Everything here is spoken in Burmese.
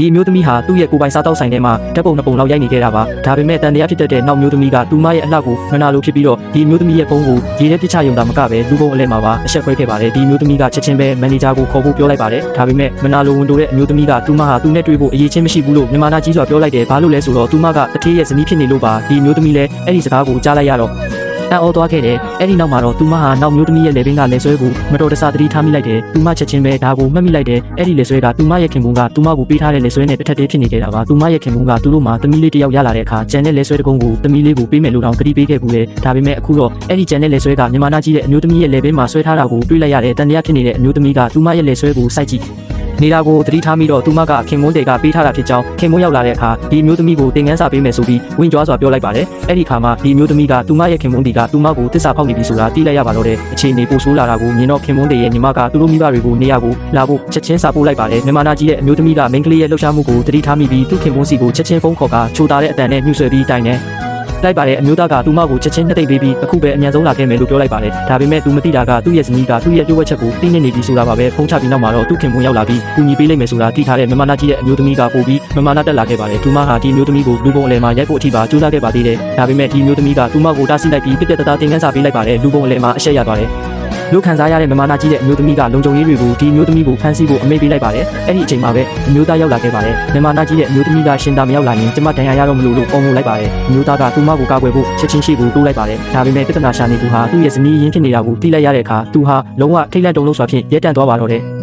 ဒီအမျိုးသမီးဟာသူ့ရဲ့ကိုယ်ပိုင်စားတောက်ဆိုင်ထဲမှာဓာတ်ပုံနှစ်ပုံလောက်ရိုက်နေခဲ့တာပါဒါပေမဲ့တန်တရားဖြစ်တတ်တဲ့နောက်မျိုးသမီးကသူမရဲ့အလှကိုမနာလိုဖြစ်ပြီးတော့ဒီအမျိုးသမီးရဲ့ဖုန်းကိုရေထဲပစ်ချရုံသာမကပဲလူပုံအလဲမှာပါအဆက်ခွဲခဲ့ပါတယ်ဒီအမျိုးသမီးကချက်ချင်းပဲမန်နေဂျာကိုခေါ်ဖို့ပြောလိုက်ပါတယ်ဒါပေမဲ့မနာလိုဝန်တိုတဲ့အမျိုးသမီးကသူမဟာသူနဲ့တွေ့ဖို့အရေးချင်းမရှိဘူးလို့မြန်မာနာကြီးစွာပြောလိုက်တယ်ဘာလို့လဲဆိုတော့သူမကတထေးရဲ့ဇနီးဖြစ်နေလို့ပါဒီအမျိုးသမီးလည်းအဲ့ဒီစကားကိုကြားလိုက်ရတော့ အံ့ဩသွားခဲ့တယ်။အဲ့ဒီနောက်မှာတော့သူမဟာနောက်မျိုးသမီးရဲ့လေပင်ကလက်ဆွဲကိုမတော်တဆသတိထားမိလိုက်တယ်။သူမချက်ချင်းပဲဒါကိုမှတ်မိလိုက်တယ်။အဲ့ဒီလက်ဆွဲကသူမရဲ့ခင်ပွန်းကသူမကိုပေးထားတဲ့လက်ဆွဲနဲ့တစ်ထက်တည်းဖြစ်နေကြတာပါ။သူမရဲ့ခင်ပွန်းကသူတို့မှသမီးလေးတစ်ယောက်ရလာတဲ့အခါကျန်တဲ့လက်ဆွဲတစ်ကုန်းကိုသမီးလေးကိုပေးမယ်လို့တောင်ကတိပေးခဲ့ဘူးလေ။ဒါပေမဲ့အခုတော့အဲ့ဒီကျန်တဲ့လက်ဆွဲကမြန်မာနာကြီးရဲ့အမျိုးသမီးရဲ့လေပင်မှာဆွဲထားတာကိုတွေ့လိုက်ရတဲ့တန်တရားဖြစ်နေတဲ့အမျိုးသမီးကသူမရဲ့လက်ဆွဲကိုစိုက်ကြည့် နေတာကိုသတိထားမိတော့သူမကခင်မွန်းတေကပေးထားတာဖြစ်ကြောင်းခင်မွန်းရောက်လာတဲ့အခါဒီမျိုးသမီးကိုတင်ငန်းစာပေးမယ်ဆိုပြီးဝင်းကြွားစွာပြောလိုက်ပါတယ်။အဲ့ဒီခါမှာဒီမျိုးသမီးကသူမရဲ့ခင်မွန်းတေကသူမကိုတစ္ဆာဖောက်နေပြီဆိုတာသိလိုက်ရပါတော့တယ်။အခြေအနေပိုဆိုးလာတာကိုမြင်တော့ခင်မွန်းတေရဲ့ညီမကသူတို့မိဘတွေကိုနေရာကိုလာဖို့ချက်ချင်းစာပို့လိုက်ပါတယ်။မြန်မာနာကြီးရဲ့အမျိုးသမီးကမိန်းကလေးရဲ့လှုပ်ရှားမှုကိုသတိထားမိပြီးသူ့ခင်မွန်းစီကိုချက်ချင်းဖုန်းခေါ်ကချိုတာတဲ့အတန်နဲ့မြှူဆွဲပြီးတိုင်နေ လိုက်ပါတယ်အမျိုးသားကသူမကိုချက်ချင်းနှစ်သိမ့်ပေးပြီးအခုပဲအမြန်ဆုံးလာခဲ့မယ်လို့ပြောလိုက်ပါတယ်ဒါပေမဲ့သူမသိတာကသူ့ရဲ့ဇနီးကသူ့ရဲ့ပြောဝက်ချက်ကိုသိနေနေပြီဆိုတာပါပဲဖုန်းချပြီးနောက်မှာတော့သူ့ခင်ပွန်းရောက်လာပြီးကူညီပေးလိုက်မယ်ဆိုတာသိထားတဲ့မမနာကြီးရဲ့အမျိုးသမီးကပို့ပြီးမမနာတက်လာခဲ့ပါတယ်သူမဟာဒီအမျိုးသမီးကိုလူပုံအလဲမှာရိုက်ဖို့အထိပါကြိုးစားခဲ့ပါသေးတယ်ဒါပေမဲ့ဒီအမျိုးသမီးကသူမကိုတားဆီးလိုက်ပြီးပြက်ပြက်တသားတင်ကန်းစာပေးလိုက်ပါတယ်လူပုံအလဲမှာအရှက်ရပါတယ် လူခံစားရတဲ့မမနာကြီးတဲ့အမျိုးသမီးကလုံခြုံရေးတွေကိုဒီအမျိုးသမီးကိုဖမ်းဆီးဖို့အမိန့်ပေးလိုက်ပါတယ်။အဲ့ဒီအချိန်မှာပဲအမျိုးသားရောက်လာခဲ့ပါတယ်။မမနာကြီးတဲ့အမျိုးသမီးကရှင်တာမရောက်လာရင်ကျမတန်ရာရတော့မလို့လို့ပုံမှုလိုက်ပါတယ်။အမျိုးသားကသူမကိုကာကွယ်ဖို့ချက်ချင်းရှိကိုတိုးလိုက်ပါတယ်။ဒါပေမဲ့ပြဿနာရှာနေသူဟာသူ့ရဲ့ဇနီးရင်းဖြစ်နေတာကိုသိလိုက်ရတဲ့အခါသူဟာလုံးဝထိတ်လန့်တုန်လှုပ်စွာဖြင့်ရဲတန့်သွားပါတော့တယ်။